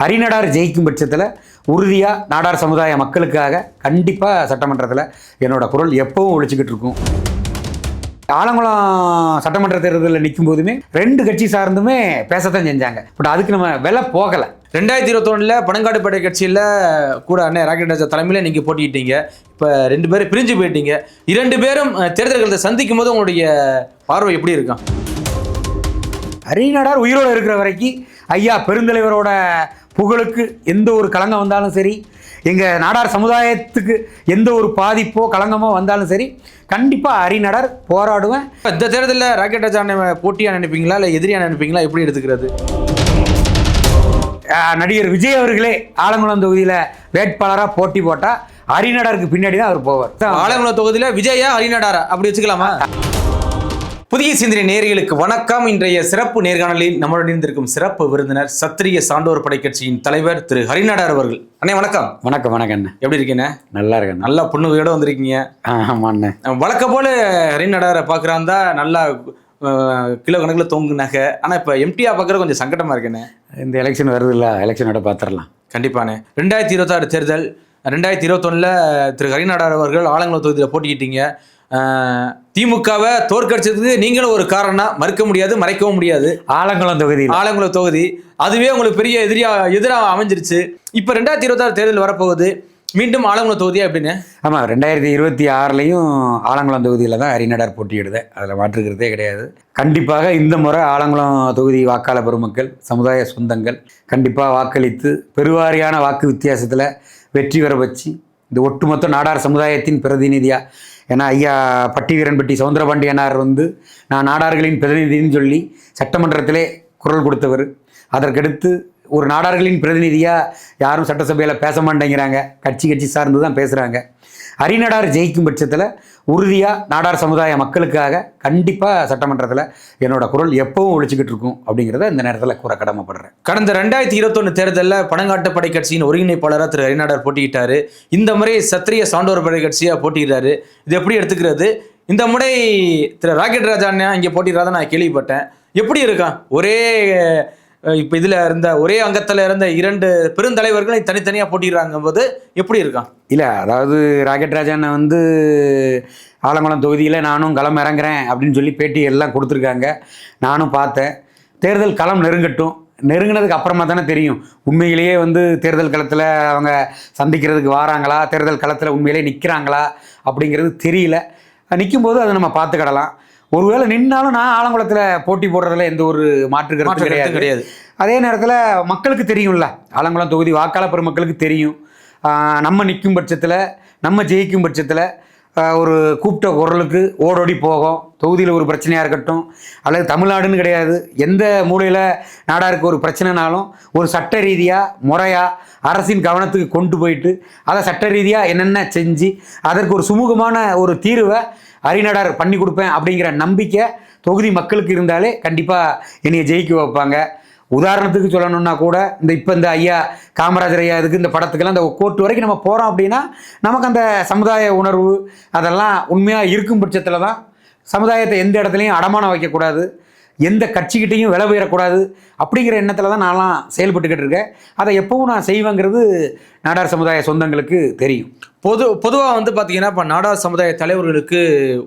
ஹரிநடார் ஜெயிக்கும் பட்சத்தில் உறுதியாக நாடார் சமுதாய மக்களுக்காக கண்டிப்பாக சட்டமன்றத்தில் என்னோட குரல் எப்பவும் ஒழிச்சுக்கிட்டு இருக்கும். ஆலங்குளம் சட்டமன்ற தேர்தலில் நிற்கும் போதுமே ரெண்டு கட்சி சார்ந்துமே பேசத்தான் செஞ்சாங்க. பட் அதுக்கு நம்ம விலை போகலை. ரெண்டாயிரத்தி இருபத்தொன்னில் பனங்காடுப்படை கட்சியில் கூட அண்ணன் ராக்கெட் ராஜா தலைமையில் நீங்கள் போட்டிக்கிட்டீங்க இப்போ ரெண்டு பேரும் பிரிஞ்சு போயிட்டீங்க. இரண்டு பேரும் தேர்தல்களை சந்திக்கும் போது உங்களுடைய பார்வை எப்படி இருக்கும்? ஹரிநடார் உயிரோடு இருக்கிற வரைக்கும் ஐயா பெருந்தலைவரோட புகழுக்கு எந்த ஒரு களங்கம் வந்தாலும் சரி எங்கள் நாடார் சமுதாயத்துக்கு எந்த ஒரு பாதிப்போ களங்கமோ வந்தாலும் சரி கண்டிப்பாக ஹரிநடார் போராடுவேன். இந்த தேர்தலில் ராக்கெட் அண்ணன் போட்டியாக நினைப்பீங்களா இல்லை எதிரியாக நினைப்பீங்களா எப்படி எடுத்துக்கிறது? நடிகர் விஜய் அவர்களே ஆலங்குளம் தொகுதியில் வேட்பாளராக போட்டி போட்டால் ஹரிநடாருக்கு பின்னாடி தான் அவர் போவார். ஆலங்குளம் தொகுதியில் விஜயா ஹரிநடாரா அப்படி வச்சுக்கலாமா? புதிய சிந்தனை நேயர்களுக்கு வணக்கம். இன்றைய சிறப்பு நேர்காணலில் நம்மளுடன் இருந்திருக்கும் சிறப்பு விருந்தினர் சத்திரிய சான்றோர் படை கட்சியின் தலைவர் திரு ஹரிநாடார் அவர்கள். அண்ணே வணக்கம். வணக்கம் வணக்கம் அண்ணே. எப்படி இருக்கீங்க? நல்லா இருக்கேன் நல்லா புண்ணுகையோட வந்திருக்கீங்க. ஆமாம் அண்ணே. வழக்க போல ஹரிநாடாரை பார்க்குறாந்தா நல்லா கிலோ கணக்கில் தொங்குனாங்க ஆனால் இப்போ எம்டிஆ பார்க்குறது கொஞ்சம் சங்கடமா இருக்குண்ணே இந்த எலெக்ஷன் வருது இல்லை எலெக்ஷனோட பார்த்துடலாம் கண்டிப்பாண்ணே ரெண்டாயிரத்தி இருபத்தாறு தேர்தல் ரெண்டாயிரத்தி இருபத்தொன்னில் திரு ஹரிநாடார் அவர்கள் ஆலங்குளம் தொகுதியில் போட்டிக்கிட்டீங்க திமுகவை தோற்கடிச்சதுக்கு நீங்களும் ஒரு காரணம் மறுக்க முடியாது மறைக்கவும் முடியாது. ஆலங்குளம் தொகுதியில். ஆலங்குளம் தொகுதி. அதுவே உங்களுக்கு பெரிய எதிரியா எதிராக அமைஞ்சிருச்சு. இப்போ ரெண்டாயிரத்தி இருபத்தாறு தேர்தல் வரப்போகுது. மீண்டும் ஆலங்குளம் தொகுதியா அப்படின்னு ஆமாம் ரெண்டாயிரத்தி இருபத்தி ஆறுலையும் ஆலங்குளம் தொகுதியில் தான் ஹரிநடார் போட்டியிடுது. அதில் மாற்றுக்கிறதே கிடையாது. கண்டிப்பாக இந்த முறை ஆலங்குளம் தொகுதி வாக்காளர் பெருமக்கள் சமுதாய சொந்தங்கள் கண்டிப்பாக வாக்களித்து பெருவாரியான வாக்கு வித்தியாசத்தில் வெற்றி பெற வச்சு இந்த ஒட்டுமொத்த நாடார் சமுதாயத்தின் பிரதிநிதியாக ஏன்னா ஐயா பட்டி வீரன்பட்டி சவுந்தரபாண்டியனார் வந்து நான் நாடார்களின் பிரதிநிதின்னு சொல்லி சட்டமன்றத்திலே குரல் கொடுத்தவர். அதற்கடுத்து ஒரு நாடார்களின் பிரதிநிதியாக யாரும் சட்டசபையில் பேச மாட்டேங்கிறாங்க. கட்சி கட்சி சார்ந்து தான் பேசுகிறாங்க அரிநடார் ஜெயிக்கும் பட்சத்தில் உறுதியாக நாடார் சமுதாய மக்களுக்காக கண்டிப்பாக சட்டமன்றத்தில் என்னோட குரல் எப்பவும் ஒழிச்சுக்கிட்டு இருக்கும் அப்படிங்கிறத இந்த நேரத்தில் கூற கடமைப்படுறேன். கடந்த ரெண்டாயிரத்தி இருபத்தொன்னு தேர்தலில் பணங்காட்டுப்படை கட்சியின் ஒருங்கிணைப்பாளராக திரு அரிநாடார் போட்டியிட்டாரு. இந்த முறை சத்திரிய சான்றோர் படை கட்சியாக போட்டியிடுறாரு. இது எப்படி எடுத்துக்கிறது? இந்த முறை திரு ராக்கெட் ராஜா இங்கே போட்டிடுறதா நான் கேள்விப்பட்டேன். எப்படி இருக்கான் ஒரே இப்போ இதில் இருந்த ஒரே அங்கத்தில் இருந்த இரண்டு பெருந்தலைவர்களும் தனித்தனியாக போட்டிடுறாங்க போது எப்படி இருக்கான் இல்லை அதாவது ராக்கெட் ராஜாண்ணா வந்து ஆலங்குளம் தொகுதியில் நானும் களம் இறங்குறேன் அப்படின்னு சொல்லி பேட்டி எல்லாம் கொடுத்துருக்காங்க. நானும் பார்த்தேன். தேர்தல் களம் நெருங்கட்டும். நெருங்கினதுக்கு அப்புறமா தானே தெரியும். உண்மையிலேயே வந்து தேர்தல் களத்தில் அவங்க சந்திக்கிறதுக்கு வாராங்களா? தேர்தல் களத்தில் உண்மையிலேயே நிற்கிறாங்களா அப்படிங்கிறது தெரியல. நிற்கும் போது அதை நம்ம பார்த்துக்கிடலாம். ஒருவேளை நின்னாலும் நான் ஆலங்குளத்தில் போட்டி போடுறதுல எந்த ஒரு மாற்று கருத்து கிடையாது. கிடையாது. அதே நேரத்தில் மக்களுக்கு தெரியும்ல. ஆலங்குளம் தொகுதி வாக்காளர் பெருமக்களுக்கு தெரியும். நம்ம நிற்கும் பட்சத்தில் நம்ம ஜெயிக்கும் பட்சத்தில் ஒரு கூப்பிட்ட குரலுக்கு ஓடோடி போகும். தொகுதியில் ஒரு பிரச்சனையாக இருக்கட்டும் அல்லது தமிழ்நாடுன்னு கிடையாது. எந்த மூலையில் நாடாருக்கு ஒரு பிரச்சனைனாலும் ஒரு சட்ட ரீதியாக முறையாக அரசின் கவனத்துக்கு கொண்டு போயிட்டு அதை சட்ட ரீதியாக என்னென்ன செஞ்சு அதற்கு ஒரு சுமூகமான ஒரு தீர்வை அரிநடார் பண்ணி கொடுப்பேன் அப்படிங்கிற நம்பிக்கை தொகுதி மக்களுக்கு இருந்தாலே கண்டிப்பாக என்னையை ஜெயிக்க வைப்பாங்க. உதாரணத்துக்கு சொல்லணும்னா கூட இந்த இப்போ இந்த ஐயா காமராஜர் ஐயா இதுக்கு இந்த படத்துக்கெல்லாம் இந்த கோர்ட் வரைக்கும் நம்ம போகிறோம் அப்படின்னா நமக்கு அந்த சமுதாய உணர்வு அதெல்லாம் உண்மையாக இருக்கும் பட்சத்தில் தான் சமுதாயத்தை எந்த இடத்துலையும் அடமானம் வைக்கக்கூடாது எந்த கட்சிக்கிட்டையும் விலை உயரக்கூடாது அப்படிங்கிற எண்ணத்தில் தான் நான்லாம் செயல்பட்டுக்கிட்டு இருக்கேன். அதை எப்பவும் நான் செய்வேங்கிறது நாடார் சமுதாய சொந்தங்களுக்கு தெரியும். பொது பொதுவாக வந்து பார்த்தீங்கன்னா இப்போ நாடார் சமுதாய தலைவர்களுக்கு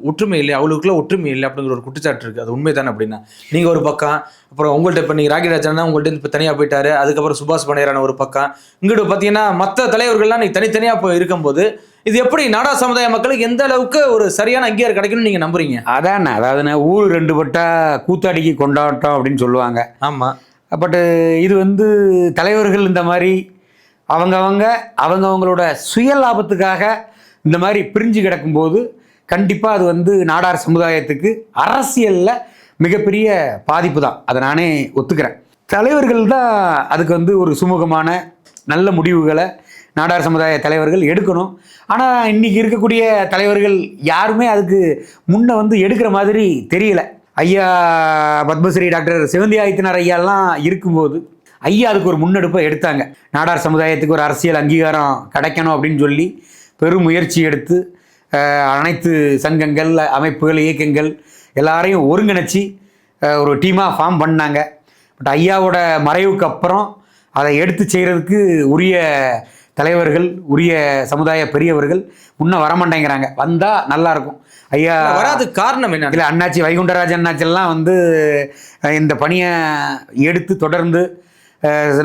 ஒற்றுமை இல்லை அவங்களுக்குள்ள ஒற்றுமை இல்லை அப்படிங்கிற ஒரு குற்றச்சாட்டு இருக்குது அது உண்மை தானே அப்படின்னா? நீங்கள் ஒரு பக்கம் அப்புறம் உங்கள்கிட்ட இப்போ நீங்கள் ராகிராஜனா உங்கள்கிட்ட இப்போ தனியாக போயிட்டாரு. அதுக்கப்புறம் சுபாஷ் பனையரான ஒரு பக்கம். இங்கிட்டு பார்த்தீங்கன்னா மற்ற தலைவர்கள்லாம் நீங்கள் தனித்தனியாக இப்போ இருக்கும்போது இது எப்படி நாடார் சமுதாய மக்களுக்கு எந்த அளவுக்கு ஒரு சரியான அங்கீகாரம் கிடைக்கும்னு நீங்கள் நம்புறீங்க? அதானே. அதாவதுண்ணே ஊர் ரெண்டு பட்டா கூத்தாடிக்கு கொண்டாட்டம் அப்படின்னு சொல்லுவாங்க. ஆமாம் பட்டு இது வந்து தலைவர்கள் இந்த மாதிரி அவங்கவங்க அவங்கவங்களோட சுய லாபத்துக்காக இந்த மாதிரி பிரிஞ்சு கிடக்கும்போது கண்டிப்பாக அது வந்து நாடார் சமுதாயத்துக்கு அரசியலில் மிகப்பெரிய பாதிப்பு தான். அதை நானே ஒத்துக்கிறேன். தலைவர்கள் தான் அதுக்கு வந்து ஒரு சுமூகமான நல்ல முடிவுகளை நாடார் சமுதாய தலைவர்கள் எடுக்கணும். ஆனால் இன்றைக்கி இருக்கக்கூடிய தலைவர்கள் யாருமே அதுக்கு முன்ன வந்து எடுக்கிற மாதிரி தெரியல. ஐயா பத்மஸ்ரீ டாக்டர் சிவந்தி ஆதித்தனார் ஐயாலாம் இருக்கும்போது ஐயா அதுக்கு ஒரு முன்னெடுப்பை எடுத்தாங்க. நாடார் சமுதாயத்துக்கு ஒரு அரசியல் அங்கீகாரம் கிடைக்கணும் அப்படின்னு சொல்லி பெரும் முயற்சி எடுத்து அனைத்து சங்கங்கள் அமைப்புகள் இயக்கங்கள் எல்லாரையும் ஒருங்கிணைச்சி ஒரு டீமாக ஃபார்ம் பண்ணாங்க. பட் ஐயாவோட மறைவுக்கு அப்புறம் அதை எடுத்து செய்கிறதுக்கு உரிய தலைவர்கள் உரிய சமுதாய பெரியவர்கள் முன்ன வரமாட்டேங்கிறாங்க. வந்தால் நல்லாயிருக்கும் ஐயா வராது காரணம் என்ன இல்லை அண்ணாச்சி வைகுண்டராஜ் அண்ணாச்செல்லாம் வந்து இந்த பணியை எடுத்து தொடர்ந்து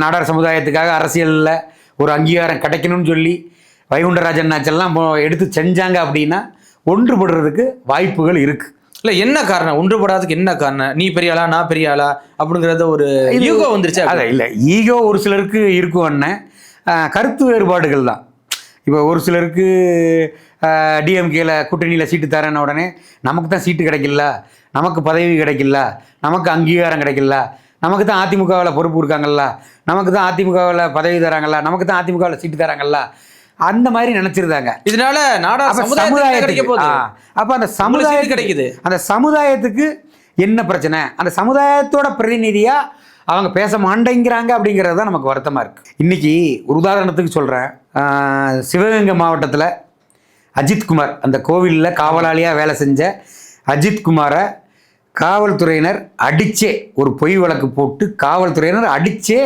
நாடார் சமுதாயத்துக்காக அரசியலில் ஒரு அங்கீகாரம் கிடைக்கணும்னு சொல்லி வைகுண்டராஜ் அண்ணாச்செல்லாம் இப்போ எடுத்து செஞ்சாங்க அப்படின்னா ஒன்றுபடுறதுக்கு வாய்ப்புகள் இருக்குது இல்ல என்ன காரணம்? ஒன்றுபடாததுக்கு என்ன காரணம்? நீ பெரிய ஆளா நான் பெரிய ஆளா? அப்படிங்கறத ஒரு யூகோ வந்துருச்சு? அத இல்லை ஈகோ ஒரு சிலருக்கு இருக்கும் அண்ணன் கருத்து வேறுபாடுகள் தான். இப்போ ஒரு சிலருக்கு டிஎம்கேல கூட்டணியில் சீட்டு தரேன்ன உடனே நமக்கு தான் சீட்டு கிடைக்கல நமக்கு பதவி கிடைக்கல நமக்கு அங்கீகாரம் கிடைக்கல நமக்கு தான் அதிமுகவில் பொறுப்பு இருக்காங்கல்ல? நமக்கு தான் அதிமுகவில் பதவி தராங்கல்ல? நமக்கு தான் அதிமுகவில் சீட்டு தராங்கல்ல? அந்த மாதிரி நினச்சிருந்தாங்க. இதனால சமுதாயத்துக்கு அப்ப அந்த உங்களுக்கு சமுதாய சீட்டு கிடைக்குது. அந்த சமுதாயத்துக்கு என்ன பிரச்சனை? அந்த சமுதாயத்தோட பிரதிநிதியா அவங்க பேச மாட்டேங்கிறாங்க அப்படிங்கிறது தான் நமக்கு வருத்தமா இருக்கு. இன்னைக்கு ஒரு உதாரணத்துக்கு சொல்றேன். ஆ, சிவகங்கை மாவட்டத்தில் அஜித்குமார் அந்த கோவிலில் காவலாளியாக வேலை செஞ்ச அஜித்குமாரை காவல்துறையினர் அடிச்சே ஒரு பொய் வழக்கு போட்டு காவல்துறையினர் அடிச்சே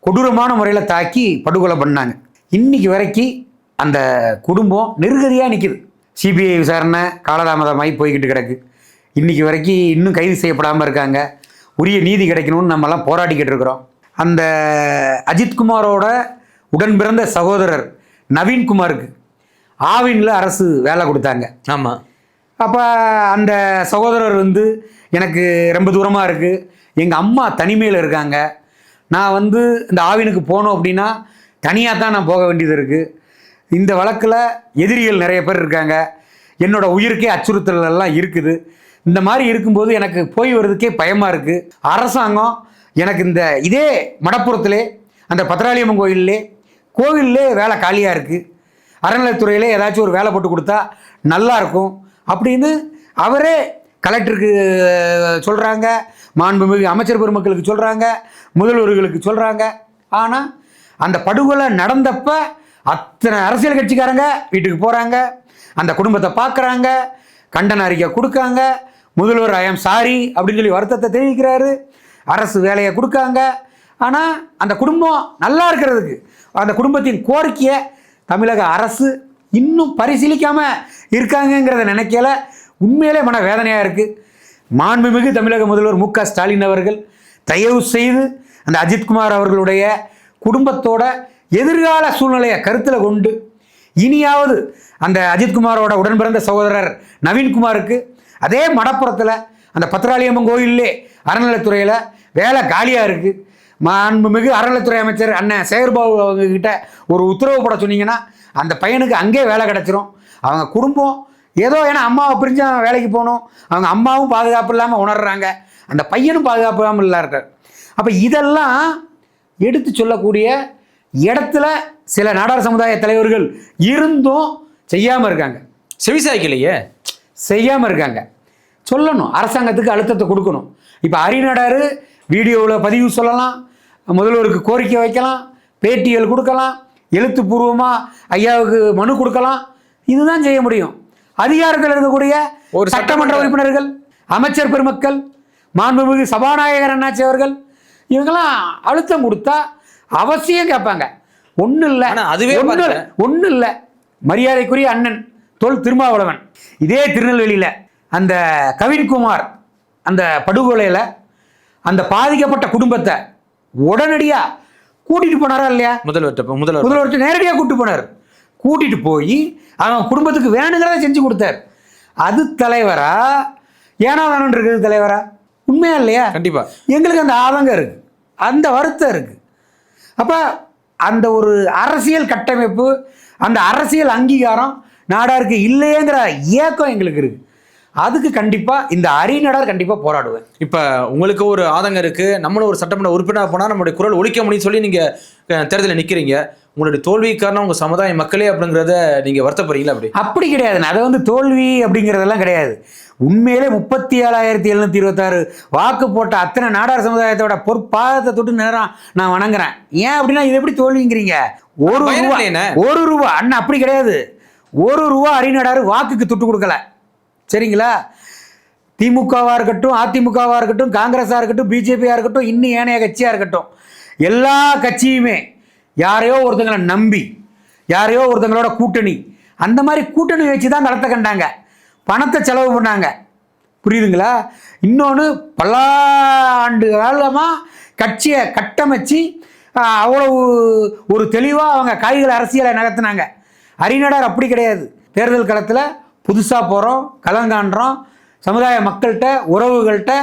கொடூரமான முறையில் தாக்கி படுகொலை பண்ணாங்க. இன்னைக்கு வரைக்கும் அந்த குடும்பம் நெருக்கடியாக நிற்கிது சிபிஐ விசாரணை காலதாமதமாகி போய்கிட்டு கிடக்கு. இன்னைக்கு வரைக்கும் இன்னும் கைது செய்யப்படாமல் இருக்காங்க. உரிய நீதி கிடைக்கணும்னு நம்மலாம் போராடிக்கிட்டு இருக்கிறோம். அந்த அஜித்குமாரோட உடன் பிறந்த சகோதரர் நவீன்குமாருக்கு ஆவின்ல அரசு வேலை கொடுத்தாங்க. ஆமா. அப்போ அந்த சகோதரர் வந்து எனக்கு ரொம்ப தூரமாக இருக்குது எங்கள் அம்மா தனிமையில் இருக்காங்க. நான் வந்து இந்த ஆவினுக்கு போகணும் அப்படின்னா தனியாக தான் நான் போக வேண்டியது இருக்குது இந்த வழக்கில் எதிரிகள் நிறைய பேர் இருக்காங்க. என்னோட உயிருக்கே அச்சுறுத்தல் எல்லாம் இருக்குது. இந்த மாதிரி இருக்கும்போது எனக்கு போய் வர்றதுக்கே பயமாக இருக்குது அரசாங்கம் எனக்கு இந்த இதே மடப்புறத்திலே அந்த பத்ராளியம்மன் கோயிலே கோவிலே வேலை காலியாக இருக்குது அறநிலையத்துறையிலே ஏதாச்சும் ஒரு வேலை போட்டு கொடுத்தா நல்லா இருக்கும். அப்படின்னு அவரே கலெக்டருக்கு சொல்கிறாங்க மாண்புமிகு அமைச்சர் பெருமக்களுக்கு சொல்கிறாங்க முதல்வர்களுக்கு சொல்கிறாங்க ஆனால் அந்த படுகொலை நடந்தப்ப அத்தனை அரசியல் கட்சிக்காரங்க வீட்டுக்கு போகிறாங்க அந்த குடும்பத்தை பார்க்குறாங்க கண்டன அறிக்கை கொடுக்காங்க. முதல்வர் ஐயம் சாரி அப்படின்னு சொல்லி வருத்தத்தை தெரிவிக்கிறாரு. அரசு வேலையை கொடுக்காங்க. ஆனால் அந்த குடும்பம் நல்லா இருக்கிறதுக்கு அந்த குடும்பத்தின் கோரிக்கையை தமிழக அரசு இன்னும் பரிசீலிக்காமல் இருக்காங்கங்கிறத நினைக்கல. உண்மையிலே மன வேதனையாக இருக்குது மாண்புமிகு தமிழக முதல்வர் மு ஸ்டாலின் அவர்கள் தயவு செய்து அந்த அஜித்குமார் அவர்களுடைய குடும்பத்தோட எதிர்கால சூழ்நிலையை கருத்தில் கொண்டு இனியாவது அந்த அஜித்குமாரோட உடன்பிறந்த சகோதரர் நவீன்குமாருக்கு அதே மடப்புறத்தில் அந்த பத்திராளியம்மன் கோயிலே அறநிலைத்துறையில் வேலை காலியாக இருக்குது மாண்புமிகு அறநிலைத்துறை அமைச்சர் அண்ணன் சேகர்பாபு அவங்க கிட்ட ஒரு உத்தரவு போட சொன்னீங்கன்னா அந்த பையனுக்கு அங்கே வேலை கிடச்சிரும். அவங்க குடும்பம் ஏதோ ஏன்னா அம்மாவை பிரிஞ்சு அவன் வேலைக்கு போகணும். அவங்க அம்மாவும் பாதுகாப்பு இல்லாமல் உணர்றாங்க. அந்த பையனும் பாதுகாப்பு இல்லாமல் இல்லை இருக்கார் அப்போ இதெல்லாம் எடுத்து சொல்லக்கூடிய இடத்துல சில நாடார் சமுதாய தலைவர்கள் இருந்தும் செய்யாமல் இருக்காங்க. செவிசாய்க்கலையே? செய்யாமல் இருக்காங்க. சொல்லணும். அரசாங்கத்துக்கு அழுத்தத்தை கொடுக்கணும். இப்போ அரிநடாரு வீடியோவில் பதிவு சொல்லலாம். முதல்வருக்கு கோரிக்கை வைக்கலாம். பேட்டிகள் கொடுக்கலாம். எழுத்துப்பூர்வமாக ஐயாவுக்கு மனு கொடுக்கலாம். இதுதான் செய்ய முடியும். அதிகாரத்தில் இருக்கக்கூடிய ஒரு சட்டமன்ற உறுப்பினர்கள் அமைச்சர் பெருமக்கள் மாண்புமிகு சபாநாயகர் அண்ணாச்சி அவர்கள் இவங்கெல்லாம் அழுத்தம் கொடுத்தா அவசியம் கேட்பாங்க. ஒன்றும் இல்லை அதுவே பாருங்க. ஒன்றும் இல்லை. மரியாதைக்குரிய அண்ணன் தொல் திருமாவளவன். இதே திருநெல்வேலியில் அந்த கவின்குமார் அந்த படுகொலையில் அந்த பாதிக்கப்பட்ட குடும்பத்தை உடனடியாக கூட்டிகிட்டு போனாரா இல்லையா? முதல்வர்கிட்ட முதல்வர். முதல்வர்கிட்ட நேரடியாக கூட்டிட்டு போனார். கூட்டிட்டு போய் அவன் குடும்பத்துக்கு வேணுங்கிறத செஞ்சு கொடுத்தார். அது தலைவரா? ஏனா வேணும் இருக்குது தலைவரா? உண்மையா இல்லையா? கண்டிப்பா. எங்களுக்கு அந்த ஆதங்கம் இருக்கு. அந்த வருத்தம் இருக்கு. அப்போ அந்த ஒரு அரசியல் கட்டமைப்பு அந்த அரசியல் அங்கீகாரம் நாடாருக்கு இல்லையேங்கிற ஏக்கம் எங்களுக்கு இருக்கு. அதுக்கு கண்டிப்பாக இந்த அரிநடார் கண்டிப்பாக போராடுவேன் இப்ப உங்களுக்கு ஒரு ஆதங்கம் இருக்கு. நம்மளும் ஒரு சட்டமன்ற உறுப்பினர் போனா நம்மளுடைய குரல் ஒழிக்க முடியும்னு சொல்லி நீங்க அஹ், தேர்தலில் நிக்கிறீங்க. உங்களுடைய தோல்விக்கு காரணம் உங்க சமுதாய மக்களே அப்படிங்கறத நீங்க வருத்தப்படுறீங்களா அப்படி? அப்படி கிடையாது. அதை வந்து தோல்வி அப்படிங்கிறதெல்லாம் கிடையாது. உண்மையிலே முப்பத்தி ஏழாயிரத்தி எழுநூத்தி இருபத்தாறு வாக்கு போட்ட அத்தனை நாடார் சமுதாயத்தோட பொற்பாதத்தை தொட்டு நேரம் நான் வணங்குறேன். ஏன் அப்படின்னா இது எப்படி தோல்விங்கிறீங்க? ஒரு ரூபா. ஒரு ரூபா. அண்ணா அப்படி கிடையாது. ஒரு ரூபா அரிநடாரு வாக்குக்கு துட்டு கொடுக்கல. சரிங்களா? திமுகவாக இருக்கட்டும் அதிமுகவாக இருக்கட்டும் காங்கிரஸாக இருக்கட்டும் பிஜேபியாக இருக்கட்டும் இன்னும் ஏனைய கட்சியாக இருக்கட்டும். எல்லா கட்சியுமே யாரையோ ஒருத்தங்களை நம்பி யாரையோ ஒருத்தங்களோட கூட்டணி அந்த மாதிரி கூட்டணி வச்சு தான் நடத்த கண்டாங்க. பணத்தை செலவு பண்ணாங்க. புரியுதுங்களா? இன்னொன்று பல ஆண்டு காலமாக கட்சியை கட்டமைச்சு அவ்வளவு ஒரு தெளிவாக அவங்க காய்கள் அரசியலை நகர்த்தினாங்க. அறிநடர் அப்படி கிடையாது. தேர்தல் களத்தில் புதுசாக போகிறோம் கலங்காண்டுறோம் சமுதாய மக்கள்கிட்ட உறவுகள்கிட்ட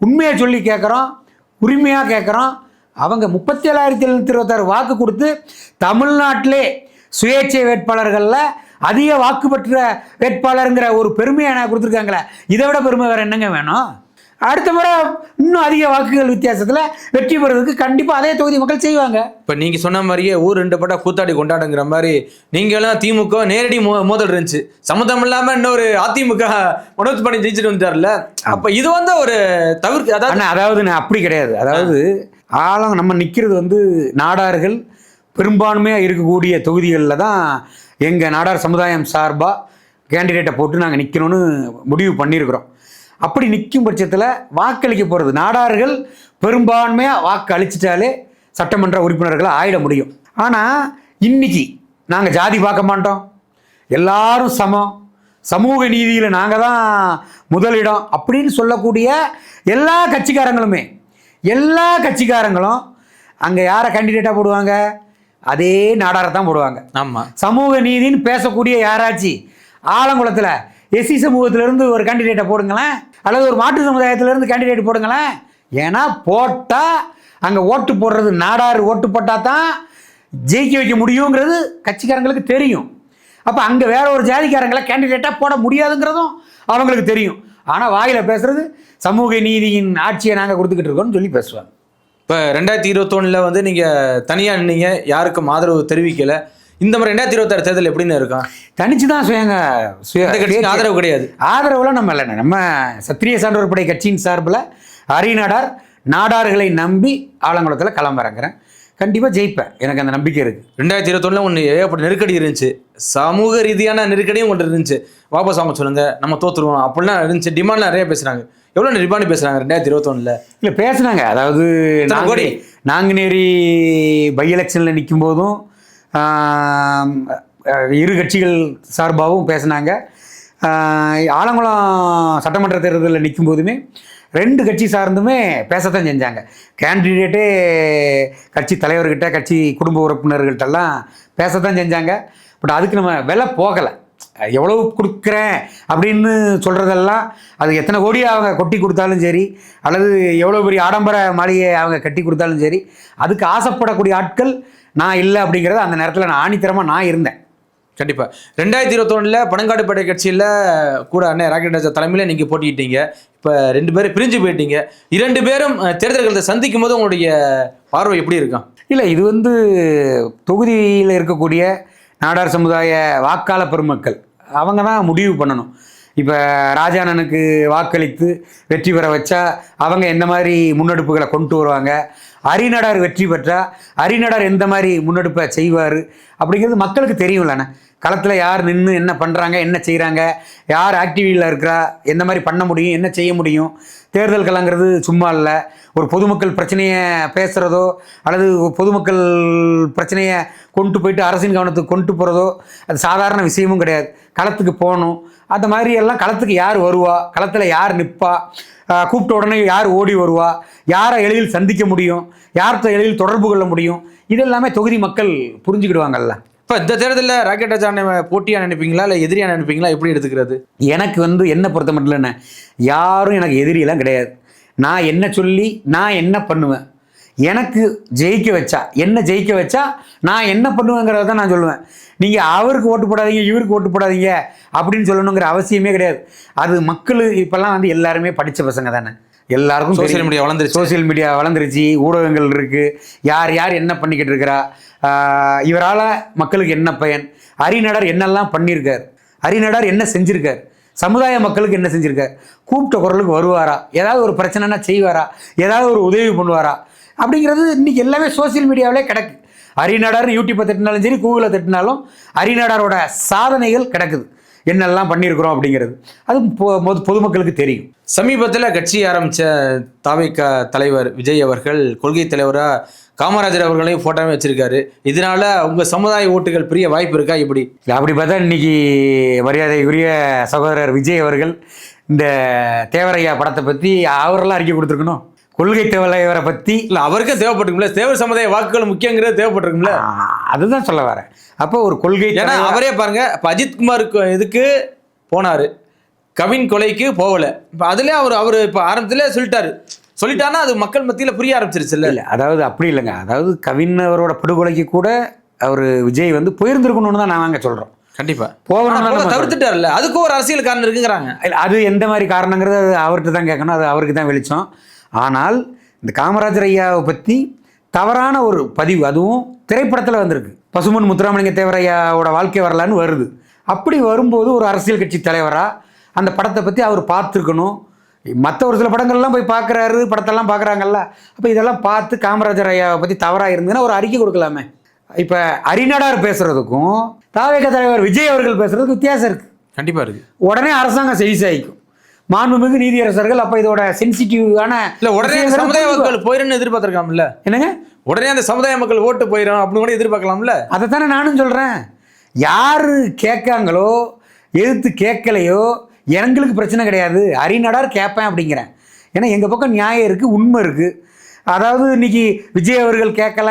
உண்மையை சொல்லி கேட்குறோம் உரிமையாக கேட்குறோம் அவங்க முப்பத்தி ஏழாயிரத்தி எழுநூத்தி இருபத்தாறு வாக்கு கொடுத்து தமிழ்நாட்டிலே சுயேட்சை வேட்பாளர்களில் அதிக வாக்கு பெற்ற வேட்பாளருங்கிற ஒரு பெருமையை எனக்கு கொடுத்துருக்காங்களே. இதை விட பெருமை வேறு என்னங்க வேணும்? அடுத்த முறை இன்னும் அதிக வாக்குகள் வித்தியாசத்தில் வெற்றி பெறுறதுக்கு கண்டிப்பாக அதே தொகுதி மக்கள் செய்வாங்க. இப்ப நீங்க சொன்ன மாதிரியே ஊர் ரெண்டு பட்டா கூத்தாடி கொண்டாடுங்கிற மாதிரி நீங்க எல்லாம் திமுக நேரடி மோ- மோதல் இருந்துச்சு. சம்மந்தம் இல்லாம இன்னொரு அதிமுக மனோஜ் பண்ணி ஜெயிச்சுட்டு வந்தார்ல அப்ப இது வந்து ஒரு தவிர்க்க அதாவது அதாவது நான் அப்படி கிடையாது. அதாவது ஆழம் நம்ம நிற்கிறது வந்து நாடார்கள் பெரும்பான்மையாக இருக்கக்கூடிய தொகுதிகளில் தான் எங்கள் நாடார் சமுதாயம் சார்பாக கேண்டிடேட்டை போட்டு நாங்கள் நிற்கணும்னு முடிவு பண்ணியிருக்கிறோம். அப்படி நிற்கும் பட்சத்தில் வாக்களிக்க போகிறது நாடார்கள் பெரும்பான்மையாக வாக்கு அளிச்சிட்டாலே சட்டமன்ற உறுப்பினர்களை ஆயிட முடியும். ஆனால் இன்னைக்கு நாங்கள் ஜாதி பார்க்க மாட்டோம். எல்லாரும் சமம். சமூக நீதியில் நாங்கள் தான் முதலிடம் அப்படின்னு சொல்லக்கூடிய எல்லா கட்சிக்காரங்களுமே எல்லா கட்சிக்காரங்களும் அங்கே யாரை கேண்டிடேட்டாக போடுவாங்க? அதே நாடாரை தான் போடுவாங்க. ஆமா. சமூக நீதின்னு பேசக்கூடிய யாராச்சும் ஆலங்குளத்தில் எஸ்சி சமூகத்திலேருந்து ஒரு கேண்டிடேட்டை போடுங்களேன் அல்லது ஒரு மாற்று சமுதாயத்திலேருந்து கேண்டிடேட் போடுங்களேன் ஏன்னா போட்டால் அங்கே ஓட்டு போடுறது நாடார் ஓட்டு போட்டால் தான் ஜெயிக்க வைக்க முடியுங்கிறது கட்சிக்காரங்களுக்கு தெரியும். அப்போ அங்கே வேற ஒரு ஜாதிக்காரங்களை கேண்டிடேட்டாக போட முடியாதுங்கிறதும் அவங்களுக்கு தெரியும். ஆனால் வாயில் பேசுறது சமூக நீதியின் ஆட்சியை நாங்கள் கொடுத்துக்கிட்டு இருக்கோம்னு சொல்லி பேசுவாங்க. இப்ப ரெண்டாயிரத்தி இருபத்தொன்னுல வந்து நீங்க தனியா நின்னீங்க யாருக்கும் ஆதரவு தெரிவிக்கல. இந்த மாதிரி ரெண்டாயிரத்தி இருபத்தாறு தேர்தல் எப்படின்னு இருக்கும்? தனிச்சு தான் சுயங்க சுய கட்சிக்கு ஆதரவு கிடையாது. ஆதரவுலாம் நம்ம இல்லைண்ணே. நம்ம சத்திரிய சான்றோர் படை கட்சியின் சார்பில் அரிநாடார் நாடார்களை நம்பி ஆலங்குளத்தில் களமிறங்குறேன் கண்டிப்பாக ஜெயிப்பேன். எனக்கு அந்த நம்பிக்கை இருக்குது ரெண்டாயிரத்தி இருபத்தொன்னுல ஒன்று ஏகப்பட்ட நெருக்கடி இருந்துச்சு. சமூக ரீதியான நெருக்கடியும் ஒன்று இருந்துச்சு. வாபஸ் வாங்க சொல்லுங்க. நம்ம தோத்துருவோம். அப்படிலாம் இருந்துச்சு. டிமாண்ட்லாம் நிறைய பேசுறாங்க. எவ்வளோ டிமாண்ட் பேசுறாங்க ரெண்டாயிரத்தி இருபத்தொன்னுல? இல்லை பேசுனாங்க. அதாவது எத்தனை கோடி? நாங்குநேரி பை எலெக்ஷனில் நிற்கும் போதும் இரு கட்சிகள் சார்பாகவும் பேசுனாங்க. ஆலங்குளம் சட்டமன்ற தேர்தலில் நிற்கும் போதுமே ரெண்டு கட்சி சார்ந்துமே பேசத்தான் செஞ்சாங்க. கேண்டிடேட்டே கட்சி தலைவர்கிட்ட கட்சி குடும்ப உறுப்பினர்கள்ட்டெல்லாம் பேசத்தான் செஞ்சாங்க. பட் அதுக்கு நம்ம விலை போகலை. எவ்வளவு கொடுக்குறேன் அப்படின்னு சொல்கிறதெல்லாம் அது எத்தனை கோடி அவங்க கொட்டி கொடுத்தாலும் சரி அல்லது எவ்வளோ பெரிய ஆடம்பர மாளிகையை அவங்க கட்டி கொடுத்தாலும் சரி அதுக்கு ஆசைப்படக்கூடிய ஆட்கள் நான் இல்லை அப்படிங்கிறத அந்த நேரத்தில் நான் ஆணித்தரமாக நான் இருந்தேன். கண்டிப்பாக ரெண்டாயிரத்தி இருபத்தொன்னில் பனங்காடு படை கட்சியில் கூட அண்ணன் ராக்கெட் ராஜா தலைமையில் நீங்கள் போட்டிக்கிட்டீங்க இப்போ ரெண்டு பேரும் பிரிஞ்சு போயிட்டீங்க. இரண்டு பேரும் தேர்தல்களை சந்திக்கும் போது உங்களுடைய பார்வை எப்படி இருக்கும் இல்லை இது வந்து தொகுதியில் இருக்கக்கூடிய நாடார் சமுதாய வாக்காள பெருமக்கள். அவங்க தான் முடிவு பண்ணணும். இப்போ ராஜானனுக்கு வாக்களித்து வெற்றி பெற வச்சா அவங்க எந்த மாதிரி முன்னெடுப்புகளை கொண்டு வருவாங்க? அரிநடார் வெற்றி பெற்றா அரிநடார் எந்த மாதிரி முன்னெடுப்பை செய்வார் அப்படிங்கிறது மக்களுக்கு தெரியும்லண்ணே. களத்தில் யார் நின்று என்ன பண்ணுறாங்க என்ன செய்கிறாங்க யார் ஆக்டிவிட்டியில் இருக்கிறா எந்த மாதிரி பண்ண முடியும் என்ன செய்ய முடியும் தேர்தல் களங்கிறது சும்மா இல்லை. ஒரு பொதுமக்கள் பிரச்சனையை பேசுகிறதோ அல்லது பொதுமக்கள் பிரச்சனையை கொண்டு போயிட்டு அரசின் கவனத்துக்கு கொண்டு போகிறதோ அது சாதாரண விஷயமும் கிடையாது. களத்துக்கு போகணும். அந்த மாதிரி எல்லாம் களத்துக்கு யார் வருவா? களத்தில் யார் நிற்பா கூப்பிட்ட உடனே யார் ஓடி வருவா? யாரை எளிதில் சந்திக்க முடியும்? யார்கிட்ட எளிதில் தொடர்பு கொள்ள முடியும்? இதெல்லாமே தொகுதி மக்கள் புரிஞ்சுக்கிடுவாங்கல்ல. இப்ப இந்த தேர்தலில் ராக்கெட் ராஜா அண்ணன் போட்டியா நினைப்பீங்களா? இல்ல எதிரியா நினைப்பீங்களா? எப்படி எடுத்துக்கிறது? எனக்கு வந்து என்ன பொறுத்த மட்டும் இல்லைண்ணே யாரும் எனக்கு எதிரியெல்லாம் கிடையாது. நான் என்ன சொல்லி நான் என்ன பண்ணுவேன்? எனக்கு ஜெயிக்க வச்சா என்ன ஜெயிக்க வச்சா நான் என்ன பண்ணுவேங்கிறத தான் நான் சொல்லுவேன். நீங்கள் அவருக்கு ஓட்டு போடாதீங்க இவருக்கு ஓட்டு போடாதீங்க அப்படின்னு சொல்லணுங்கிற அவசியமே கிடையாது. அது மக்கள் இப்போல்லாம் வந்து எல்லாருமே படித்த பசங்க தானே எல்லாருக்கும் சோசியல் மீடியா வளர்ந்துருச்சு. சோசியல் மீடியா வளர்ந்துருச்சு ஊடகங்கள் இருக்குது யார் யார் என்ன பண்ணிக்கிட்டு இருக்கிறா? இவரால் மக்களுக்கு என்ன பயன்? அரிநடர் என்னெல்லாம் பண்ணியிருக்கார் அரிநடர் என்ன செஞ்சுருக்கார்? சமுதாய மக்களுக்கு என்ன செஞ்சுருக்கார்? கூப்பிட்ட குரலுக்கு வருவாரா? ஏதாவது ஒரு பிரச்சனைனா செய்வாரா? ஏதாவது ஒரு உதவி பண்ணுவாரா? அப்படிங்கிறது இன்னைக்கு எல்லாமே சோசியல் மீடியாவிலே கிடக்கு. அறிநடர் யூடியூப்பை தட்டினாலும் சரி கூகுளில் தட்டினாலும் அரிநடரோட சாதனைகள் கிடக்குது. என்னெல்லாம் பண்ணியிருக்கிறோம் அப்படிங்கிறது. அது பொதுமக்களுக்கு தெரியும். சமீபத்தில் கட்சி ஆரம்பித்த தாவைக்க தலைவர் விஜய் அவர்கள் கொள்கை தலைவராக காமராஜர் அவர்களையும் போட்டோவே வச்சிருக்காரு. இதனால உங்க சமுதாய ஓட்டுகள் பெரிய வாய்ப்பு இருக்கா? இல்ல, அப்படி பார்த்தா இன்னைக்கு மரியாதைக்குரிய சகோதரர் விஜய் அவர்கள் இந்த தேவரையா படத்தை பற்றி அவரெல்லாம் அறிக்கை கொடுத்துருக்கணும். கொள்கை தேவரையவரை பற்றி இல்ல அவருக்கும் தேவைப்பட்டிருக்கும்ல. தேவர் சமுதாய வாக்குகள் முக்கியங்கிறது தேவைப்பட்டிருக்கும்ல. அதுதான் சொல்ல வரேன். அப்போ ஒரு கொள்கை ஏன்னா அவரே பாருங்க இப்ப அஜித்குமாருக்கு இதுக்கு போனாரு? கவின் கொலைக்கு போகல. இப்ப அதுல அவர் அவர் இப்ப ஆரம்பத்திலே சொல்லிட்டாரு. சொல்லிட்டாருன்னா அது மக்கள் மத்தியில புரிய ஆரம்பிச்சிருச்சுல்ல? இல்லை அதாவது அப்படி இல்லைங்க. அதாவது கவின் அவரோட படுகொலைக்கு கூட அவர் விஜய் வந்து போயிருந்திருக்கணும்னு தான் நாங்கள் சொல்கிறோம் கண்டிப்பா. போகணும்னு ஆனா தான் போக நம்ம தவிர்த்துட்டாருல்ல? அதுக்கு ஒரு அரசியல் காரணம் இருக்குங்கிறாங்க. இல்ல, அது எந்த மாதிரி காரணங்கிறது அது அவர்கிட்ட தான் கேட்கணும். அது அவருக்கு தான் வெளிச்சம். ஆனால் இந்த காமராஜர் ஐயாவை பற்றி தவறான ஒரு பதிவு அதுவும் திரைப்படத்தில் வந்திருக்கு. பசுமன் முத்துராமலிங்க தேவரையாவோட வாழ்க்கை வரலான்னு வருது. அப்படி வரும்போது ஒரு அரசியல் கட்சி தலைவராக அந்த படத்தை பற்றி அவர் பார்த்துருக்கணும். மற்ற ஒரு சில படங்கள்லாம் போய் பார்க்குறாரு படத்தெல்லாம் பார்க்குறாங்கல்ல அப்போ இதெல்லாம் பார்த்து காமராஜர் ஐயாவை பற்றி தவறாக இருந்ததுன்னா ஒரு அறிக்கை கொடுக்கலாமே. இப்போ அரிநடார் பேசுகிறதுக்கும் தாவேக தலைவர் விஜய் அவர்கள் பேசுகிறதுக்கு வித்தியாசம் இருக்குது கண்டிப்பா இருக்கு. உடனே அரசாங்கம் செய்தி சாய்க்கும். மாண்புமிகு நீதியரசர்கள் அப்ப இதோட சென்சிட்டிவான இல்ல உடனே சமுதாய மக்கள் போயிருன்னு எதிர்பார்த்திருக்காம்ல என்னங்க? உடனே அந்த சமுதாய மக்கள் ஓட்டு போயிடும் அப்படின்னு கூட எதிர்பார்க்கலாம்ல? அதைத்தானே நானும் சொல்றேன். யாரு கேட்காங்களோ எதிர்த்து கேட்கலையோ எங்களுக்கு பிரச்சனை கிடையாது. அரிநடார் கேட்பேன் அப்படிங்கிறேன். ஏன்னா எங்கள் பக்கம் நியாயம் இருக்குது உண்மை இருக்குது அதாவது இன்னைக்கு விஜய் அவர்கள் கேட்கல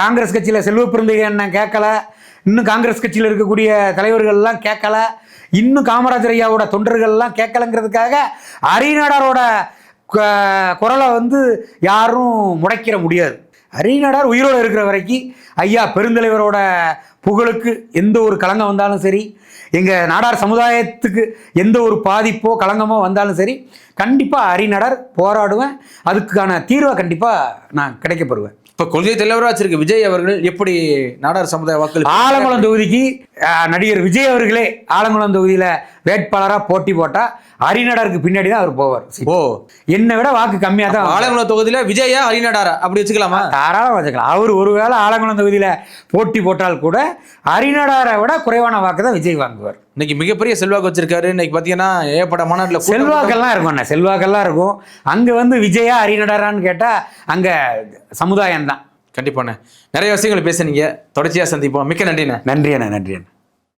காங்கிரஸ் கட்சியில் செல்வ பிறந்தகண்ணன் கேட்கல இன்னும் காங்கிரஸ் கட்சியில் இருக்கக்கூடிய தலைவர்கள்லாம் கேட்கல இன்னும் காமராஜர் ஐயாவோட தொண்டர்கள்லாம் கேட்கலங்கிறதுக்காக அரிநடாரோட குரலை வந்து யாரும் முடைக்கிற முடியாது. அரிநடார் உயிரோடு இருக்கிற வரைக்கும் ஐயா பெருந்தலைவரோட புகழுக்கு எந்த ஒரு கலங்கம் வந்தாலும் சரி எங்கள் நாடார் சமுதாயத்துக்கு எந்த ஒரு பாதிப்போ களங்கமோ வந்தாலும் சரி கண்டிப்பாக அரிநடார் போராடுவேன். அதுக்கான தீர்வை கண்டிப்பாக நான் கிடைக்கப்பெறுவேன் இப்ப கொள்கை தலைவரா வச்சிருக்க விஜய் அவர்கள் எப்படி நாடார் சமுதாய வாக்கள் ஆலங்குளம் தொகுதிக்கு நடிகர் விஜய் அவர்களே ஆலங்குளம் தொகுதியில் வேட்பாளராக போட்டி போட்டால் அரிநடாருக்கு பின்னாடி தான் அவர் போவார். ஓ. என்னை விட வாக்கு கம்மியாக தான் ஆலங்குளம் தொகுதியில விஜயா அரிநாடாரா அப்படி வச்சுக்கலாமா? தாராளம் வச்சுக்கலாம். அவர் ஒருவேளை ஆலங்குளம் தொகுதியில் போட்டி போட்டால் கூட அரிநடாரை விட குறைவான வாக்கு தான் விஜய் வாங்குவார். இன்னைக்கு மிகப்பெரிய செல்வாக்கு வச்சிருக்காரு. இன்னைக்கு பாத்தீங்கன்னா ஏகப்பட்ட மாநாட்டுல செல்வாக்கெல்லாம் இருக்கும்ண்ணே செல்வாக்கெல்லாம் இருக்கும். அங்கே வந்து விஜயா அரிநடாரான்னு கேட்டால் அங்கே சமுதாயம் தான் கண்டிப்பாண்ணே நிறைய விஷயங்கள் பேசுனீங்க. தொடர்ச்சியா சந்திப்போம். மிக்க நன்றிண்ணே. நன்றி அண்ணா நன்றி அண்ணா